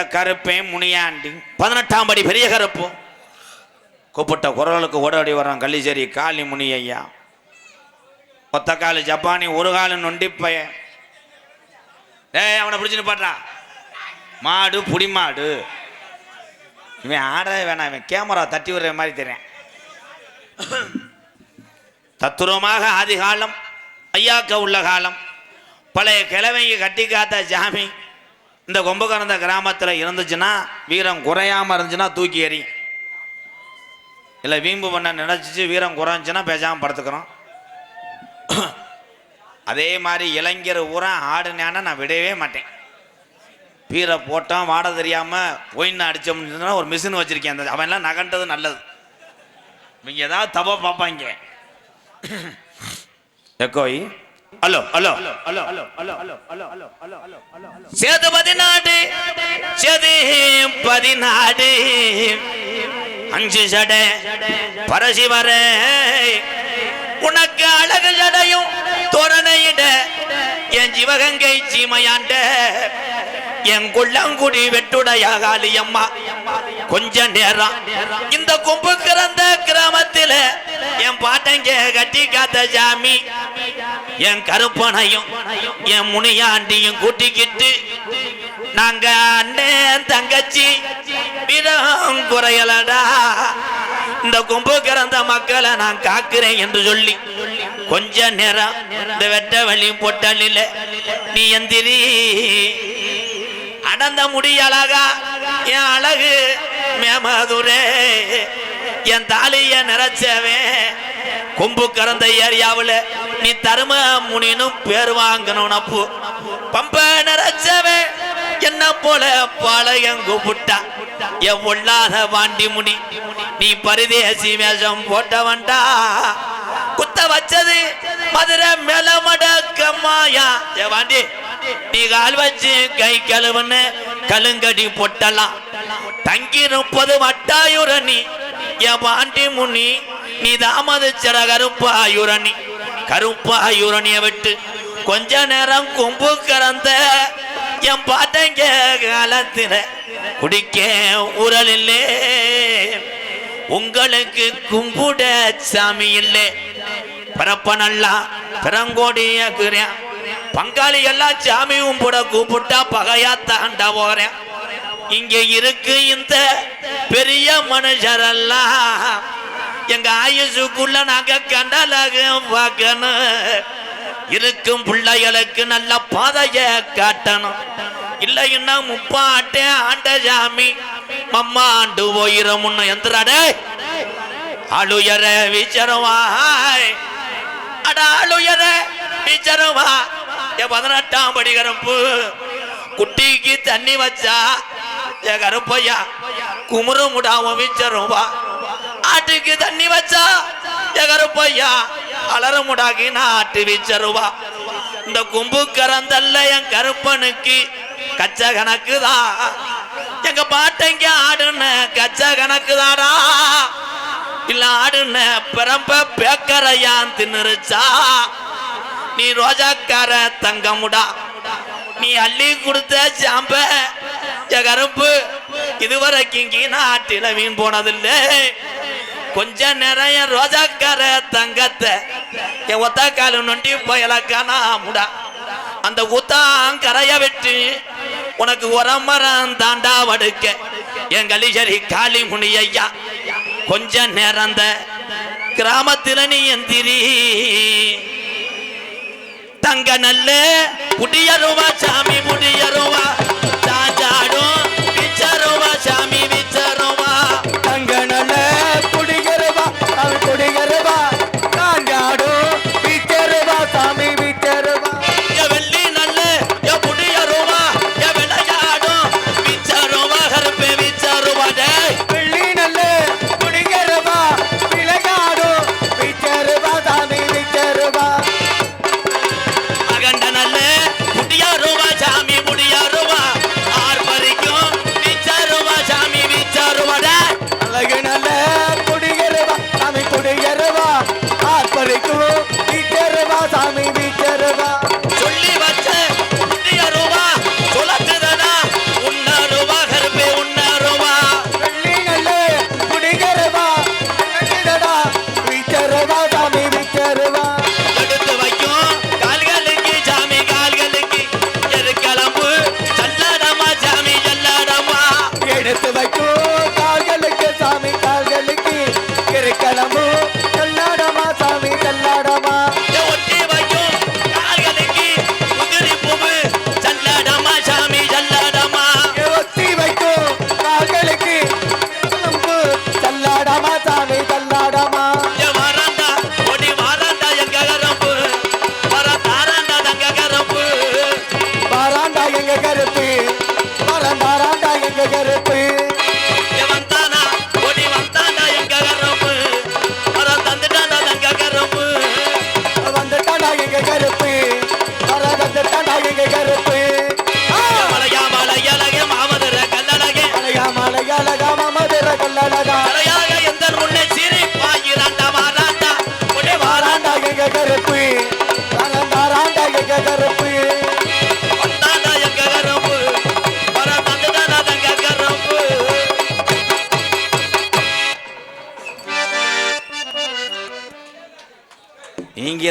இந்த கருப்பே முனியாண்டி. பதினெட்டாம் படி பெரிய கருப்பு. கூப்பிட்ட குரலுக்கு ஓடோடி வர்றான் கள்ளிச்சேரி காளி முனி ஐயா ஒத்த காலு ஜப்பானி ஒரு காலு நொண்டிப்பைய டேய் அவனை பிடிச்சின்னு பாடுறா மாடு புடி மாடு இவன் ஆடவே வேணாம் இவன் கேமரா தட்டி விடுற மாதிரி தெரியும். தத்துரமாக ஆதி காலம் ஐயாக்க உள்ள காலம். பழைய கிழமைக்கு கட்டி காத்த ஜாமி. இந்த கொம்பகரந்த கிராமத்தில் இருந்துச்சுன்னா வீரம் குறையாமல் இருந்துச்சுன்னா தூக்கி எறி. இல்லை வீம்பு பண்ண நினச்சிச்சு வீரம் குறைஞ்சுன்னா பேசாமல் படுத்துக்கிறோம். அதே மாதிரி இளைஞர் ஊரா ஆடுனான நான் விடவே மாட்டேன். பீரை போட்டோம் வாட தெரியாமல் ஒயின் அடித்தோம்னு ஒரு மிஷின் வச்சுருக்கேன். அந்த அவன்லாம் நகண்டது நல்லது. இவங்க ஏதாவது தப்பாக பார்ப்பாங்க. எக்கோய் ஹலோ ஹலோ சேது பதினாடு சேது பதினாடு அஞ்சு சடை பரசிவர உனக்கு அழகு ஜடையும் தோரணையிட என் சிவகங்கை சீமையாண்ட என் குள்ளங்குடி வெட்டுடையாகாலி அம்மா. கொஞ்ச நேரம். இந்த கும்பு கிடந்த கிராமத்தில என் பாட்டங்க கட்டி காத்த சாமி. என் கருப்பனையும் என் முனியாண்டியும் கூட்டிக்கிட்டு நாங்க அண்ணன் தங்கச்சி விடம் குறையலடா. இந்த கும்பு கிடந்த மக்களை நான் காக்கிறேன் என்று சொல்லி கொஞ்ச நேரம் இந்த வெட்ட வழி பொட்டலில் நீ எந்திரி. கடந்த முடி அழகா என் அழகு மேமதுரே என் தாலிய நிறைச்சவன் கொம்பு கறந்த ஏரியாவில் நீ தரும முனினும் பேர் வாங்கணும் நப்பு பம்ப நிறைச்சவன் என்ன போல பாளையம் கூப்பிட்டா என் ஒல்லாத வாண்டி முனி நீ பரிதேசி மேஷம் போட்டவன்டா. குத்த வச்சது மதுரை மேல மடக்கம்மாயா ஏ வாண்டி நீ கால் வச்சு கை கழுவுன்னு கலுங்கடி பொட்டலாம். தங்கி முப்பது வட்டாயுரணி. என் பாண்டி முனி நீ தாமதிச்சர கருப்பாயுரணி. கருப்பாயுரணிய விட்டு கொஞ்ச நேரம் கும்பு கறந்த என் பாட்டங்க காலத்தில குடிக்க உரல் இல்லே உங்களுக்கு கும்புட சாமி இல்லை பிறப்ப நல்லா பிறங்கோடியாக்குறேன் பங்காளி எல்லாம் சாமி போட கூப்பிட்டா பகையா தாண்டா போறேன். இங்க இருக்கு இந்த பெரிய மனுஷரெல்லாம். எங்க ஆயுசுக்குள்ள நாங்க கண்டலாக பார்க்கணும். இருக்கும் பிள்ளைகளுக்கு நல்ல பாதைய காட்டணும். இல்லைன்னா முப்பாட்டே ஆண்ட சாமி. மம்மா ஆண்டு போயிரும் முன்ன எந்திராடே ஆளுயர வீச்சரவாய். அட அழுயர வீச்சரவா பதினெட்டாம் படி கரும்பு குட்டிக்கு தண்ணி வச்சா ஏ கருப்பையா குமுறு முடாம வீச்சருவா ஆட்டுக்கு தண்ணி வச்சா ஏ கருப்பையா அலற முடாகி ஆட்டு வீச்சருவா இந்த கும்பு கறந்தல்ல என் கருப்பனுக்கு கச்ச கணக்குதான் எங்க பாட்டைங்க ஆடுன கச்ச கணக்குதாடா. இல்ல ஆடுன பிறம்ப பேக்கரையான் தின்னுருச்சா. நீ ரோஜாக்கார தங்கமுடா. நீ அள்ளி கொடுத்த சாம்ப கருப்பு இதுவரைக்கும் கீனா ஆட்டில மீன் போனதில்லை. கொஞ்ச நேரம் என் ரோஜாக்கார தங்கத்தை என் ஒத்தா கால நொண்டி பயலக்கானா முடா. அந்த ஊத்தாங் கரைய விட்டு உனக்கு உரமரம் தாண்டா வடுக்க. என் கலிசரி காளி முனி ஐயா கொஞ்ச நேரம் கிராமத்தில் நீ எந்திரி. தங்க நல்ல முடியருவா சாமி முடியருவா சாஞ்சாடும்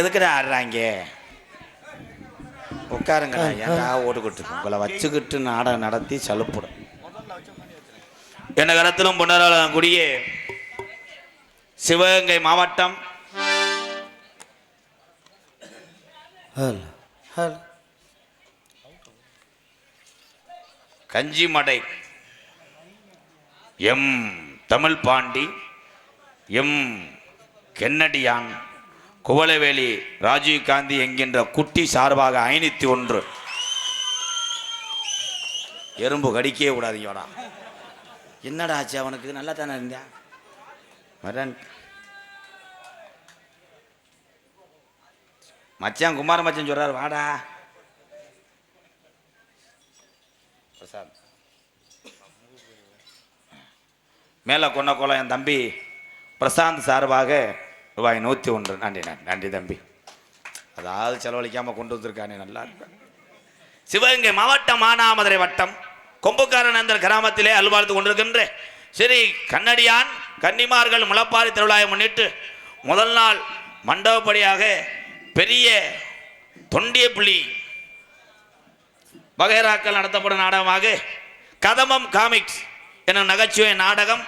எதுக்குடா ஆடுறாங்க? உட்காருங்கடா ஏன்டா ஓட்டுக்கிட்டு இருக்கு? உங்களை வச்சுக்கிட்டு நாடகம் நடத்தி சலுப்புடும் என்ன கரத்திலும் புனராளம் கூடிய சிவகங்கை மாவட்டம். ஹல் ஹல். கஞ்சிமடை எம் தமிழ் பாண்டி எம் கென்னடியான். குவலவேலி ராஜீவ் காந்தி என்கின்ற குட்டி சார்பாக ஐநூத்தி ஒன்று. எறும்பு கடிக்கவே கூடாதீங்கடா என்னடா ஆச்சு அவனுக்கு? நல்லா தானே இருந்தா? மரன் மச்சான் குமார மச்சான் சொல்றாரு வாடா. பிரசாத் மேலே கொன்ன கோலம் என் தம்பி பிரசாந்த் சார்பாக ரூபாய் நூற்றி ஒன்று. நன்றி நன்றி தம்பி. அதாவது செலவழிக்காமல் கொண்டு வந்திருக்கானே நல்லா இருப்பேன் சிவகங்கை மாவட்டம் மானாமதுரை வட்டம் கொம்புக்காரநந்தர் கிராமத்திலே அல்வாழ்த்து கொண்டிருக்கின்ற சரி கண்ணடியான் கன்னிமார்கள் முளப்பாரி திருவிழாவை முன்னிட்டு முதல் நாள் மண்டபப்படியாக பெரிய தொண்டிய புலி வகைராக்கள் நடத்தப்படும் நாடகமாக கதமம் காமிக்ஸ் எனும் நகைச்சுவை நாடகம்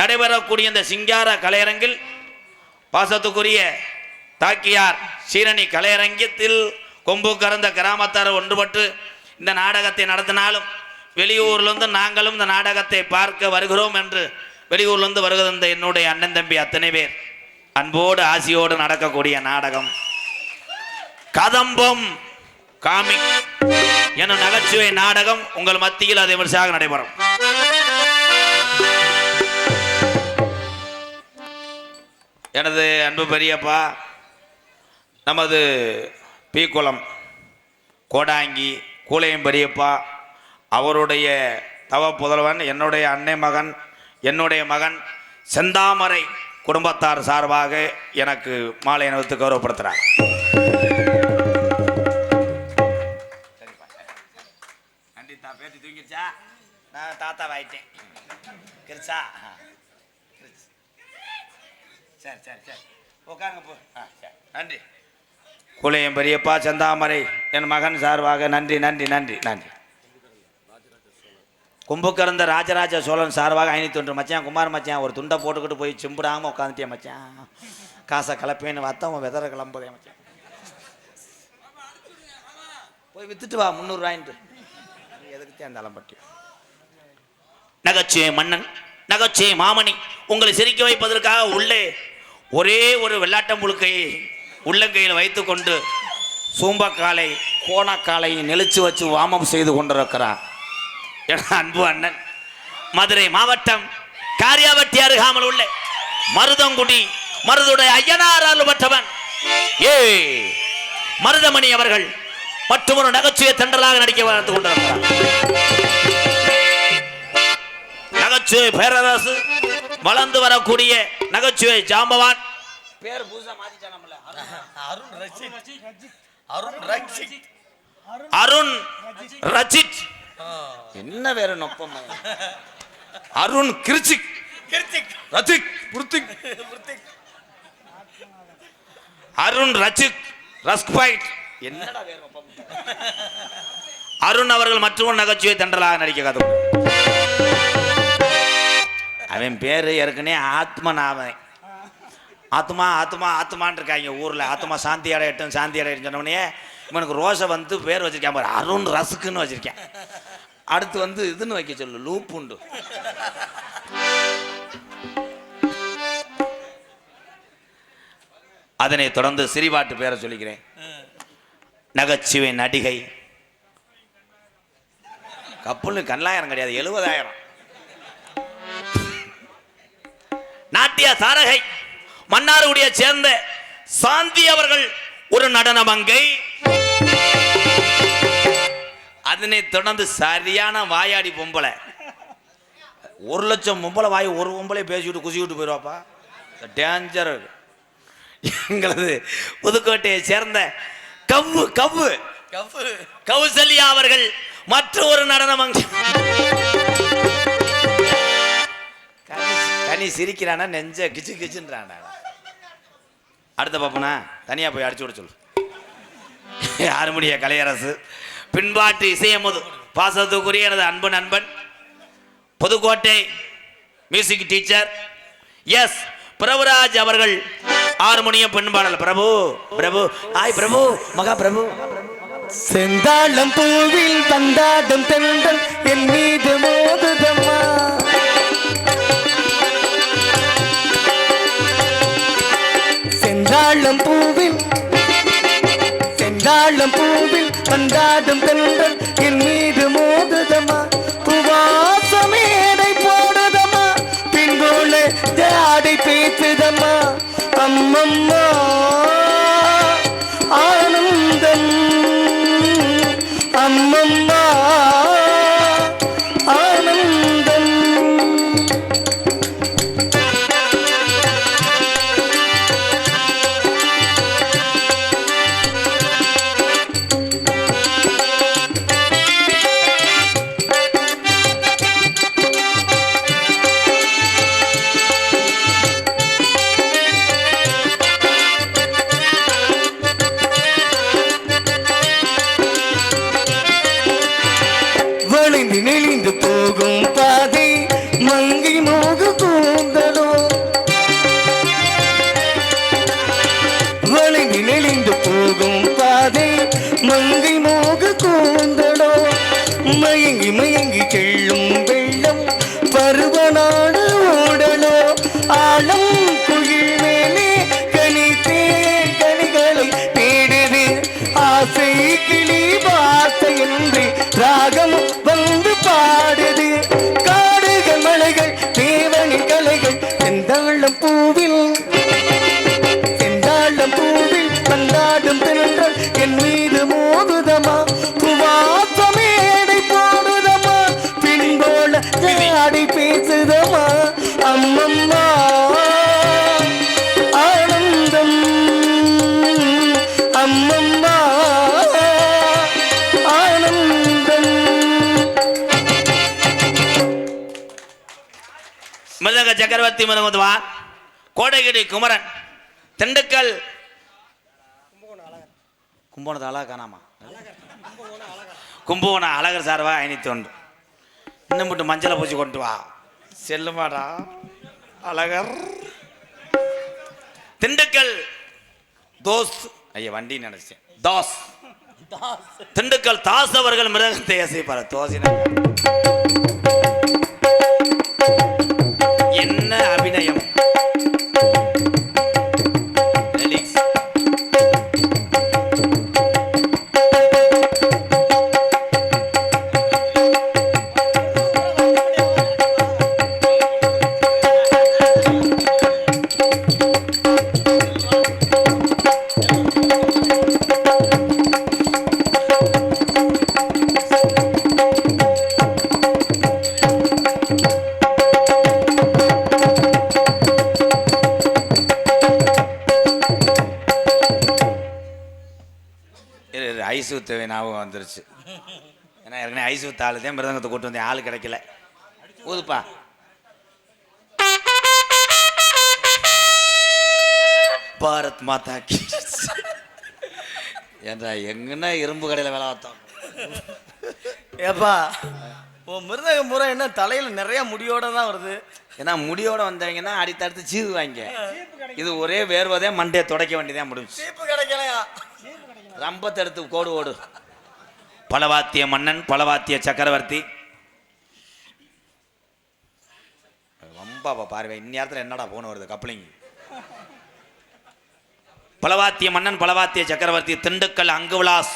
நடைபெறக்கூடிய இந்த சிங்கார கலையரங்கில் பாசத்துக்குரிய தாக்கியார் சீரணி கலையரங்கத்தில் கொம்பு கறந்த கிராமத்தார் ஒன்றுபட்டு இந்த நாடகத்தை நடத்தினாலும் வெளியூர்லேருந்து நாங்களும் இந்த நாடகத்தை பார்க்க வருகிறோம் என்று வெளியூர்லேருந்து வருகிற என்னுடைய அண்ணன் தம்பி அத்தனை பேர். அன்போடு ஆசியோடு நடக்கக்கூடிய நாடகம். கதம்பம் காமிக் எனும் நகைச்சுவை நாடகம் உங்கள் மத்தியில் அது விமர்சையாக நடைபெறும். எனது அன்பு பெரியப்பா நமது பீக்குளம் கோடாங்கி கூலையும் பெரியப்பா அவருடைய தவ புதல்வன் என்னுடைய அன்னை மகன் என்னுடைய மகன் செந்தாமரை குடும்பத்தார் சார்பாக எனக்கு மாலை அணிவித்து கௌரவப்படுத்துகிறார். கண்டித்தா பேட்டி தூங்கிடுச்சா? நான் தாத்தா ஆயிட்டேன் கிருச்சா சரி சரி சரி. உட்காருங்க போ. ஆ சரி. நன்றி. குலையம் பெரியப்பா செந்தாமரை என் மகன் சார்பாக நன்றி நன்றி நன்றி நன்றி. கும்புக்கறந்த ராஜராஜ சோழன் சார்பாக ஐநூற்றி ஒன்று மச்சான் குமார் மச்சான் ஒரு துண்டை போட்டுக்கிட்டு போய் சிம்பிடாமல் உட்காந்துட்டேன் மச்சான். காசை கலப்பேன்னு பார்த்தா வெதரை விதற கிளம்புதே மச்சான். போய் வித்துட்டு வா முந்நூறுரூவாயின்ட்டு எதுக்கு தான் தளம்பட்டி நகைச்சுவை மன்னன் நகைச்சுவை மாமணி உங்களை சிரிக்க வைப்பதற்காக உள்ளே ஒரே ஒரு வெள்ளாட்டம் முழுக்கையை உள்ளங்கையில் வைத்துக்கொண்டு சூம்பக்காலை கோணக்காலை நெளிச்சு வச்சு வாமம் செய்து கொண்டிருக்கிறார். என அன்பு அண்ணன் மதுரை மாவட்டம் காரியாவட்டி அருகாமல் உள்ள மருதங்குடி மருதுடைய ஐயனாரால் பெற்றவன். ஏ மருதமணி அவர்கள் மற்றும் ஒரு நகைச்சுவை தென்றலாக நடிக்க வாழ்ந்து கொண்டிருக்கிறார். நகைச்சுவை பேரரசு வளர்ந்து வரக்கூடிய நகைச்சுவை ஜாம்பவான். பேர் புதுசா மாத்திட்டானம்ல அருண். ரச்சித் அருண் ரச்சித் அருண் ரச்சித் என்ன வேற நொப்பம் அருண் கிருச்சிக் கிருத்திக். ரச்சிக் புருத்திக். அருண் ரச்சிக் ரஸ்க் ஃபைட் என்னடா வேற நொப்பம்? அருண் அவர்கள் மற்றொரு நகைச்சுவை தென்றலாக நடிக்க கதை அவன் பேர் ஏற்கனவே ஆத்மநாதன் ஆத்மா ஆத்மா ஆத்மான் இருக்காங்க ஊரில். ஆத்மா சாந்தி அடையட்டும் சாந்தி அடையட்டும் சொன்னவனே இவனுக்கு ரோஷை வந்து பேர் வச்சிருக்கேன் பாரு. அருண் ரசுக்குன்னு வச்சிருக்கேன். அடுத்து வந்து இதுன்னு வைக்க சொல்லு லூப்புண்டு. அதனை தொடர்ந்து சிறிபாட்டு பேரை சொல்லிக்கிறேன். நகைச்சுவை நடிகை. கப்புன்னு கல்லாயிரம் கிடையாது எழுபதாயிரம். நாட்டிய தாரகை மன்னாருடைய சேர்ந்த சாந்தி அவர்கள் ஒரு நடன மங்கை அதனை தொடர்ந்து சரியான வாயாடி பொம்பளை. ஒரு லட்சம் பொம்பளை வாய் ஒரு பொம்பளை பேசிவிட்டு குசிவிட்டு போயிடுவாப்பா. டேஞ்சர் எங்களது புதுக்கோட்டையை சேர்ந்த கவ்வு கவ்வு. கஃபு கௌசல்யா அவர்கள் மற்ற ஒரு நடன மங்கை கனி சிரிக்கிறானா நெஞ்ச கிச்சு கிச்சுன்றானா? அடுத்த பாப்பனா தனியா போய் அடிச்சு விட சொல்லு. ஆறுமுடிய கலையரசு பின்பாட்டு இசையமுது பாசத்துக்குரிய எனது அன்பு நண்பன் Pudukkottai music teacher S Prabhuraj அவர்கள் ஹார்மோனியம் பெண்பாடல். பிரபு பிரபு ஆய் பிரபு மகா பிரபு. செந்தாளம் பூவில் தந்தாடும் தென்றல் என் மீது மோதுதம்மா. செந்தாழம் பூவில் செந்தாழம் பூவில் தந்தாடும் தென்றல் என் மீது மோதுதமா புவாசமேடை போடுதமா பின்போல ஜாடை பேசுதமா அம்மம்மா ஆனந்தம். அம்மம்மா பேசுதமா அம்மம்மா ஆனந்தம். அம்மம்மா ஆனந்தம். மிருதங்க சக்கரவர்த்தி மிருதமுதுவான் கோடகிரி குமரன் திண்டுக்கல். கும்போணத்து அழகா காணாமா? கும்பகோணம் அழகர். சார்வா ஐநூத்தி ஒன்று இன்னும் மட்டும் மஞ்சளை பூச்சி கொண்டு வா. செல்லுமாடா அழகர். திண்டுக்கல். தோஸ். ஐயா வண்டி நினைச்சேன். தாஸ். திண்டுக்கல் தாஸ் அவர்கள் மிருதகத்தை அசைப்பார். தோசின. ஐஸ் ஊத்தவே ஞாபகம் வந்துருச்சு. ஏன்னா ஏற்கனவே ஐஸ் ஊத்த ஆளு தான் மிருதங்கத்தை கூட்டு வந்தேன். ஆள் கிடைக்கல. ஊதுப்பா. பாரத் மாதா கி. ஏன்டா எங்கன்னா இரும்பு கடையில் வேலை பார்த்தோம். ஏப்பா உன் மிருதக முறை என்ன தலையில நிறைய முடியோட தான் வருது. ஏன்னா முடியோட வந்தவங்கன்னா அடித்தடுத்து சீவுவாங்க இது ஒரே வேர்வதே மண்டையை துடைக்க வேண்டியதே முடிஞ்சு சீப்பு கிடைக்கலையா? ரம்பத்தடுத்து கோடு ஓடு. பலவாத்திய மன்னன் பலவாத்திய சக்கரவர்த்தி. ரொம்ப பார்வை இந்நேரத்தில் என்னடா போன வருது கப்ளிங். பலவாத்திய மன்னன் பலவாத்திய சக்கரவர்த்தி திண்டுக்கல் அங்குவிலாஸ்.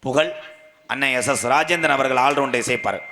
புகழ். அண்ணன் எஸ் எஸ் ராஜேந்திரன் அவர்கள் ஆல்ரவுண்டை இசைப்பார்.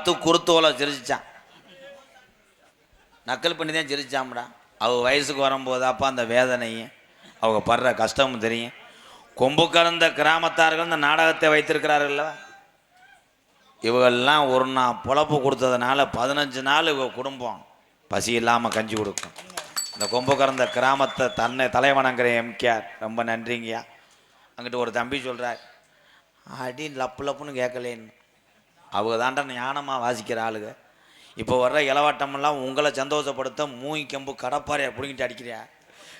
பார்த்து குருத்தோலை சிரிச்சான் நக்கல் பண்ணி தான் சிரிச்சாம்டா அவ வயசுக்கு வரும்போது அப்போ அந்த வேதனையும் அவங்க படுற கஷ்டமும் தெரியும். கொம்பு கலந்த கிராமத்தார்கள் இந்த நாடகத்தை வைத்திருக்கிறார்கள்ல. இவங்கெல்லாம் ஒரு நாள் பொழப்பு கொடுத்ததுனால பதினஞ்சு நாள் இவங்க குடும்பம் பசி இல்லாமல் கஞ்சி கொடுக்கும். இந்த கொம்பு கறந்த கிராமத்தை தன்னை தலைவணங்கிற எம்கேஆர் ரொம்ப நன்றிங்கய்யா. அங்கிட்டு ஒரு தம்பி சொல்கிறார் அடி லப்பு லப்புன்னு கேட்கலேன்னு. அவங்க தாண்டா ஞானமாக வாசிக்கிற ஆளுங்க இப்போ வர்ற இளவாட்டமெல்லாம் உங்களை சந்தோஷப்படுத்த மூங்கி கம்பு கடப்பாறையை பிடிங்கிட்டு அடிக்கிறியா?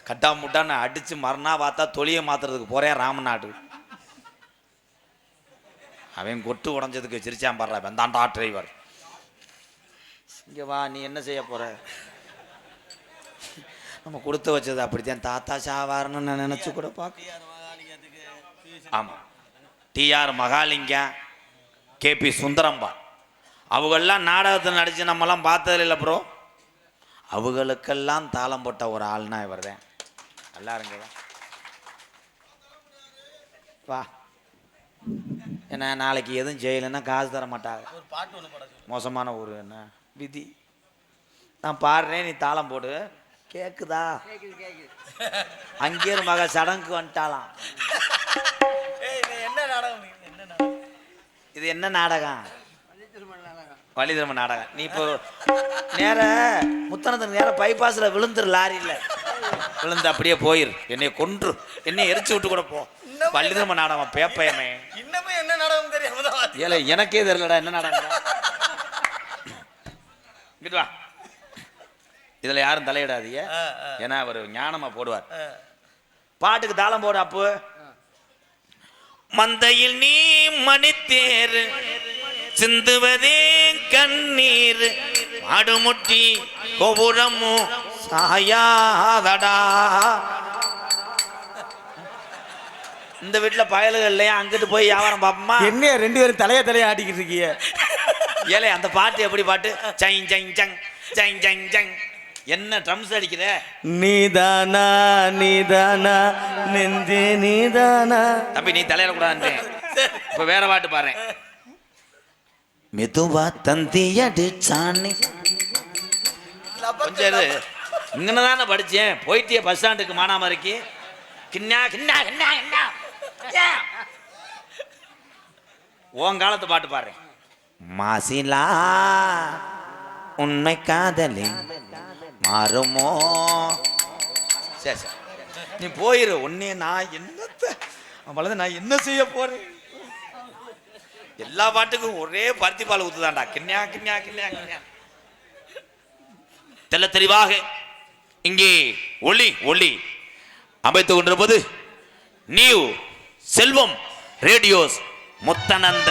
கட்டா முட்டான்னு அடித்து மறுநா பார்த்தா தொழியை மாத்துறதுக்கு போகிறேன் ராமநாடு அவன் கொட்டு உடஞ்சதுக்கு சிரிச்சான் பாடுறா வெந்தாண்டா டிரைவர் இங்கே வா நீ என்ன செய்ய போற? நம்ம கொடுத்து வச்சது அப்படித்தான் தாத்தா சாவாருன்னு நான் நினச்சி கூட பார்க்க. ஆமாம் டிஆர் மகாலிங்கம். கேபி சுந்தரம்பா. அவங்கெல்லாம் நாடகத்தில் நடித்து நம்மலாம் பார்த்ததில்ல இல்லை ப்ரோ அவங்களுக்கெல்லாம் தாளம் போட்ட ஒரு ஆள்னா இவர் தான். நல்லா இருங்க. வா. ஏன்னா நாளைக்கு எதுவும் செய்யலைன்னா காசு தர மாட்டாங்க. ஒரு பாட்டு. மோசமான ஊர் என்ன? விதி. நான் பாடுறேன் நீ தாளம் போடு. கேக்குதா? அங்கேயும் மக சடங்கு வந்துட்டாலாம் இது என்ன நாடகம்? வழி திரும்ப நாடகம். நீ இப்போ நேர முத்தனத்துக்கு நேர பைபாஸில் விழுந்துரு லாரியில். விழுந்து அப்படியே போயிரு. என்னை கொன்று என்னை எரிச்சு விட்டு கூட போ. திரும்ப நாடகம் பேப்பயமே. இன்னமும் என்ன நாடகம் தெரியாம தான் வாத்தி. ஏல எனக்கே தெரியலடா என்ன நாடகம். இங்கிட்டு வா. இதில் யாரும் தலையிடாதீங்க. ஏன்னா அவர் ஞானமாக போடுவார். பாட்டுக்கு தாளம் போடு அப்பு. மந்தையில் நீ மணித்தேர் சிந்துவதே கண்ணீர். அடுமுட்டி கோபுரமும் சாயாதடா. இந்த வீட்டில் பயலுகள் இல்லையா? அங்கிட்டு போய் வியாபாரம் பார்ப்போமா? என்னைய ரெண்டு பேரும் தலைய தலைய ஆட்டிக்கிட்டு இருக்கீங்க? ஏலே அந்த பாட்டு எப்படி பாட்டு? Sing sing song sing sing song. என்ன ட்ரம்ஸ் அடிக்கிற நீதானா நீதானா நெஞ்சே நீதானா? தம்பி நீ தலையில கூடாது இப்ப வேற பாட்டு பாரு மெதுவா தந்தி அடிச்சானி. கொஞ்சம் இரு. இங்கன்னு தானே போயிட்டிய பஸ் ஸ்டாண்டுக்கு மானாமரிக்கு. கிண்ணா கிண்ணா கிண்ணா கிண்ணா. உன் காலத்து பாட்டு பாரு மாசிலா உண்மை காதலி மாறுமோ? சரி சரி. நீ போயிரு. உன்னே நான் என்னத்த அவளை நான் என்ன செய்ய போறேன்? எல்லா பாட்டுக்கும் ஒரே பருத்தி பால் ஊத்துதான்டா. கிண்ணியா கிண்ணியா கிண்ணியா கிண்ணியா தெல்ல தெளிவாக இங்கே ஒளி ஒளி. அமைத்துக் கொண்டிருப்பது நியூ செல்வம் ரேடியோஸ் முத்தனந்த.